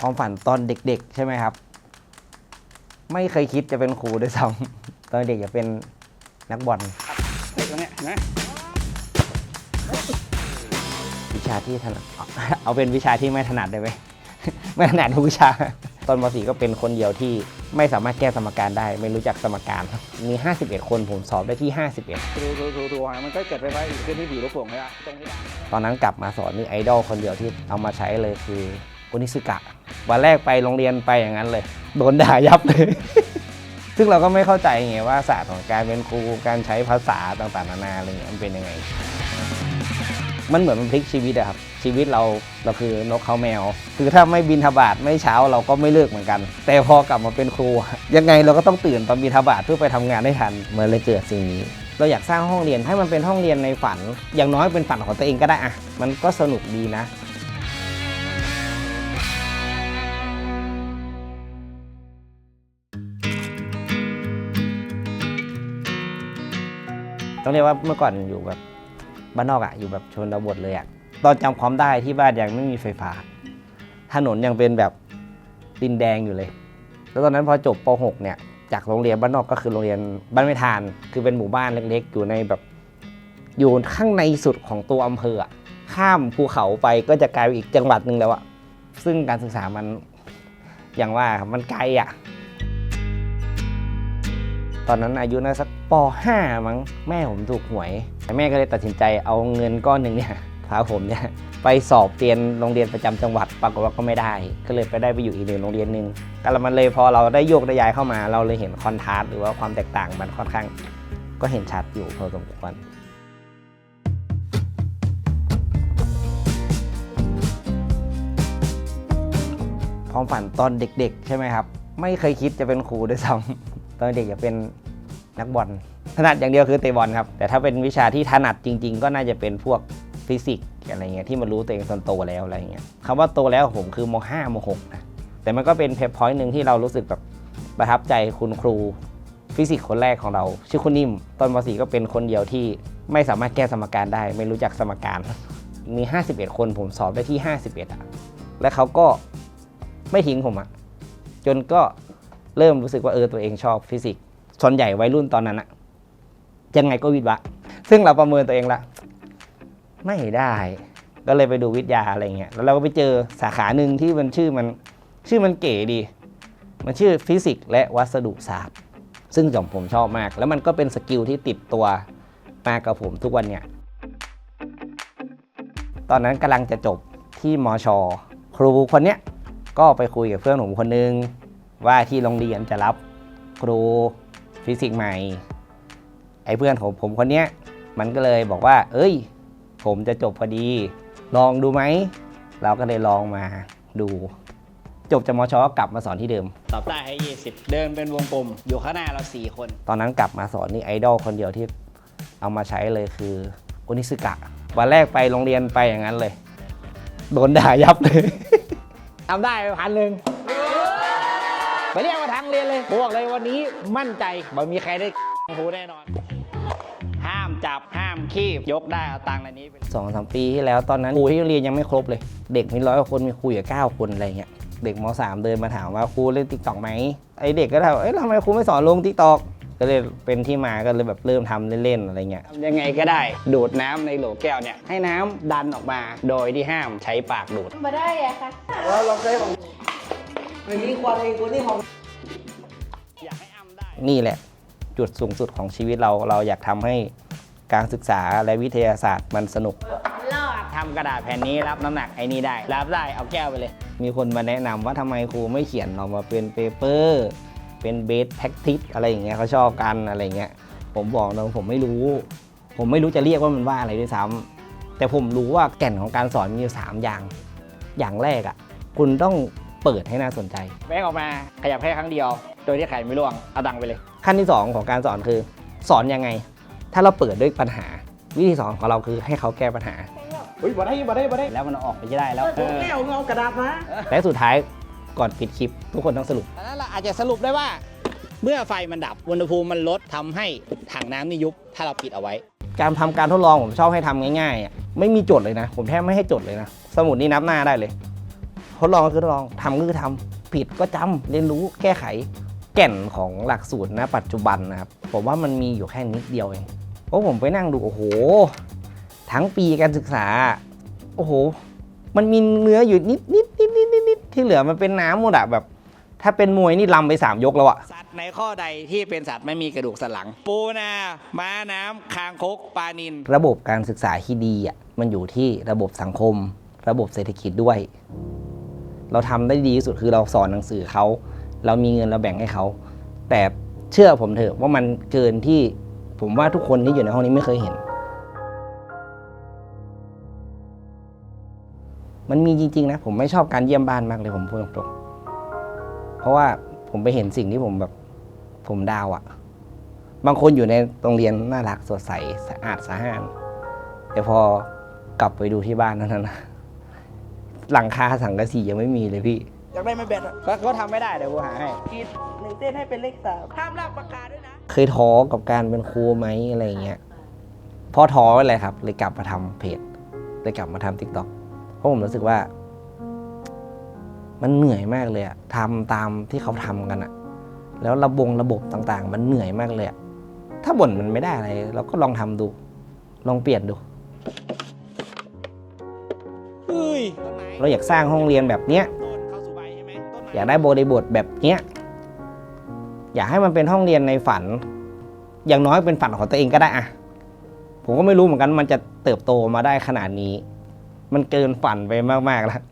ความฝันตอนเด็ก ๆ ใช่ไหมครับ ไม่เคยคิดจะเป็นครูด้วยซ้ำตอนเด็กอยากเป็นนักบอลไอ้ตรงเนี้ยเห็นไหมวิชาที่ถนัดเอาเอาเป็นวิชาที่ไม่ถนัดได้ไหม ไม่ถนัดทุกวิชา ตอนม .4 ก็เป็นคนเดียวที่ไม่สามารถแก้สมการได้ ไม่รู้จักสมการมี 51 คนผมสอบได้ที่ 51 ดูดูดูดูมันก็เกิดไฟฟ้าขึ้นที่ผิวลูกโป่งใช่ไหมตรงนี้ ตอนนั้นกลับมาสอนนี่ไอดอลคนเดียวที่เอามาใช้เลยคือ โอนิสึกะ วันแรกไปโรงเรียนไปอย่างนั้นเลย โดนด่ายับเลย ซึ่งเราก็ไม่เข้าใจไงว่าศาสตร์ของการเป็นครูการใช้ภาษาต่างๆนานาอะไรเงี้ยมันเป็นยังไง มันเหมือนมันพลิกชีวิตอะครับ ชีวิตเราเราคือนกเขาแมว คือถ้าไม่บินทบาทไม่เช้าเราก็ไม่เลิกเหมือนกัน แต่พอกลับมาเป็นครู ยังไงเราก็ต้องตื่นตอนบินทบาทเพื่อไปทำงานให้ทันเมือนเลยเกิดสิ่งนี้เราอยากสร้างห้องเรียนให้มันเป็นห้องเรียนในฝัน อย่างน้อยเป็นฝันของตัวเองก็ได้อะมันก็สนุกดีนะ ต้องเรียกว่าเมื่อก่อนอยู่แบบบ้านนอกอะอยู่แบบชนบทเลยอะตอนจำความได้ที่บ้านยังไม่มีไฟฟ้า ถนนยังเป็นแบบดินแดงอยู่เลย แล้วตอนนั้นพอจบป .6 เนี่ยจากโรงเรียนบ้านนอกก็คือโรงเรียนบ้านไม่ทาน คือเป็นหมู่บ้านเล็กๆ อยู่ในแบบอยู่ข้างในสุดของตัวอำเภอข้ามภูเขาไปก็จะกลายเป็นอีกจังหวัดหนึ่งแล้วอะซึ่งการศึกษามันอย่างว่ามันไกลอะตอนนั้นอายุน่าสัก ป .5 มั้งแม่ผมถูกหวย แม่ก็เลยตัดสินใจเอาเงินก้อนหนึ่งเนี่ยพาผมเนี่ยไปสอบเรียนโรงเรียนประจำจังหวัดปรากฏว่าก็ไม่ได้ ก็เลยไปได้ไปอยู่อีกหนึ่งโรงเรียนหนึ่งก็ลมันเลยพอเราได้โยกได้ย้ายเข้ามา เราเลยเห็นคอนทราสต์หรือว่าความแตกต่างมันค่อนข้าง ก็เห็นชัดอยู่พอสมควรความฝันตอนเด็ก ๆ ใช่ไหมครับ ไม่เคยคิดจะเป็นครูด้วยซ้ำตอนเด็กอยากเป็น นักบอลถนัดอย่างเดียวคือเตะบอลครับ แต่ถ้าเป็นวิชาที่ถนัดจริง ๆ ก็น่าจะเป็นพวกฟิสิกส์อะไรเงี้ยที่มันรู้ตัวเองตอนโตแล้วอะไรเงี้ยคำว่าโตแล้วผมคือม .5 ม .6 นะแต่มันก็เป็นเพจพอยต์หนึ่งที่เรารู้สึกแบบประทับใจคุณครูฟิสิกส์คนแรกของเรา ชื่อคุณนิ่มตอนม .4 ก็เป็นคนเดียวที่ไม่สามารถแก้สมการได้ ไม่รู้จักสมการ มี 51 คนผมสอบได้ที่ 51อะและเขาก็ไม่ทิ้งผมอะจนก็เริ่มรู้สึกว่าเออตัวเองชอบฟิสิกส์ ส่วนใหญ่วัยรุ่นตอนนั้นอะยังไงก็วิทย์วะ ซึ่งเราประเมินตัวเองละไม่ได้ ก็เลยไปดูวิทยาอะไรเงี้ย แล้วเราก็ไปเจอสาขาหนึ่งที่มันชื่อมันชื่อมันเก๋ดี มันชื่อฟิสิกส์และวัสดุศาสตร์ ซึ่งจอมผมชอบมาก แล้วมันก็เป็นสกิลที่ติดตัวมากับผมทุกวันเนี่ย ตอนนั้นกำลังจะจบที่มอชครูคนเนี้ยก็ไปคุยกับเพื่อนผมคนนึงว่าที่โรงเรียนจะรับครู ฟิสิกส์ใหม่ ไอ้เพื่อนของผมคนเนี้ยมันก็เลยบอกว่า เอ้ย ผมจะจบพอดี ลองดูไหม เราก็เลยลองมาดู จบจากมชก็กลับมาสอนที่เดิม ตอบได้ให้ 20 เดินเป็นวงกลม อยู่ข้างหน้าเรา 4 คน ตอนนั้นกลับมาสอนนี่ไอดอลคนเดียวที่เอามาใช้เลยคือโอนิสึกะ วันแรกไปโรงเรียนไปอย่างนั้นเลย โดนด่ายับเลย ทำได้ไปพันหนึ่ง ไปเรียกมาทางเรียนเลยบอกเลยวันนี้มั่นใจบ่มีใครได้ครูแน่นอน ห้ามจับห้ามคีบยกได้เอาตังค์ในนี้ไปเลยสองสามปีที่แล้วตอนนั้นครูที่โรงเรียนยังไม่ครบเลย เด็กมีร้อยกว่าคนมีครูอยู่เก้าคนอะไรเงี้ยเด็กมสามเดินมาถามว่าครูเล่นติ๊กต็อกไหมไอเด็กก็ถามว่าเอ้ยทำไมครูไม่สอนลงติ๊กต็อกก็เลยเป็นที่มาก็เลยแบบเริ่มทำเล่นๆอะไรเงี้ยทำยังไงก็ได้ดูดน้ำในโหลแก้วเนี่ยให้น้ำดันออกมาโดยที่ห้ามใช้ปากดูดมาได้อะค่ะอยากให้อ้ำ ได้นี่แหละ จุดสูงสุดของชีวิตเราเราอยากทำให้การศึกษาและวิทยาศาสตร์มันสนุก รอดทำกระดาษแผ่นนี้รับน้ำหนักไอ้นี่ได้ รับได้เอาแก้วไปเลย มีคนมาแนะนำว่าทำไมครูไม่เขียนออกมาเป็นเปเปอร์เป็นเบสแพ็กทิสอะไรอย่างเงี้ยเขาชอบกันอะไรเงี้ยผมบอกนะผมไม่รู้ ผมไม่รู้จะเรียกว่ามันว่าอะไรด้วยซ้ำแต่ผมรู้ว่าแก่นของการสอนมีอยู่สามอย่าง อย่างแรกอะ คุณต้อง เปิดให้น่าสนใจ แบงออกมาขยับแค่ครั้งเดียว โดยที่ไข่ไม่ร่วงเอาดังค์ไปเลย ขั้นที่ 2 ของการสอนคือ สอนยังไง ถ้าเราเปิดด้วยปัญหา วิธีสอนของเราคือให้เขาแก้ปัญหาเฮ้ยบ่ได้บ่ได้บ่ได้แล้วมันออกไปจะได้แล้วเออ เอาเอากระดาษมาและสุดท้ายก่อนปิดคลิป ทุกคนต้องสรุป ดังนั้นเราอาจจะสรุปได้ว่า เมื่อไฟมันดับอุณหภูมิมันลดทำให้ถังน้ำนี่ยุบถ้าเราปิดเอาไว้ การทำการทดลองผมชอบให้ทำง่ายๆอะไม่มีโจทย์เลยนะ ผมแทบไม่ให้โจทย์เลยนะ สมุดนี้นับหน้าได้เลยห ทดลองก็คือทดลองทำก็คือทำผิดก็จำเรียนรู้แก้ไข แก่นของหลักสูตรณปัจจุบันนะครับผมว่ามันมีอยู่แค่นิดเดียวเองเพราะผมไปนั่งดูโอ้โห ทั้งปีการศึกษา โอ้โห มันมีเนื้ออยู่นิดนิดนิดนิดนิดนิดที่เหลือมันเป็นน้ำหมดอะแบบ ถ้าเป็นมวยนี่ลำไปสามยกแล้วอะสัตว์ในข้อใดที่เป็นสัตว์ไม่มีกระดูกสันหลัง ปูนาม้าน้ำคางคกปลานินระบบการศึกษาที่ดีอะมันอยู่ที่ระบบสังคม ระบบเศรษฐกิจด้วย เราทำได้ดีที่สุดคือเราสอนหนังสือเขาเรามีเงินเราแบ่งให้เขาแต่เชื่อผมเถอะว่ามันเกินที่ผมว่าทุกคนที่อยู่ในห้องนี้ไม่เคยเห็น มันมีจริงๆนะ ผมไม่ชอบการเยี่ยมบ้านมากเลยผมพูดตรงๆเพราะว่าผมไปเห็นสิ่งที่ผมแบบผมดาวอะ่ะ บางคนอยู่ในโรงเรียนน่ารักสดใสสะอาดสะอ้านแต่พอกลับไปดูที่บ้านนั้นนะ หลังคาสังกะสียังไม่มีเลยพี่ อยากได้ไม่แบตอะก็ก็ทำไม่ได้เดี๋ยวกูหาให้ขีดหนึ่งเส้นให้เป็นเลขสามห้ามลากปากกาด้วยนะ เคยท้อกับการเป็นครูไหมอะไรอย่างเงี้ยพอท้อไปเลยครับ เลยกลับมาทำเพจเลยกลับมาทำทิกตอกเพราะผมรู้สึกว่า มันเหนื่อยมากเลยอะทำตามที่เขาทำกันอะแล้วระบงระบบต่างๆ มันเหนื่อยมากเลยอะถ้าบ่นมันไม่ได้อะไร เราก็ลองทำดู ลองเปลี่ยนดูเฮ้ย เราอยากสร้างห้องเรียนแบบเนี้ยต้นเข้าสู่ใบใช่ไหมต้นไม้อยากได้บริบทแบบเนี้ยอยากให้มันเป็นห้องเรียนในฝัน อย่างน้อยเป็นฝันของตัวเองก็ได้อะผมก็ไม่รู้เหมือนกันมันจะเติบโตมาได้ขนาดนี้ มันเกินฝันไปมากๆแล้ว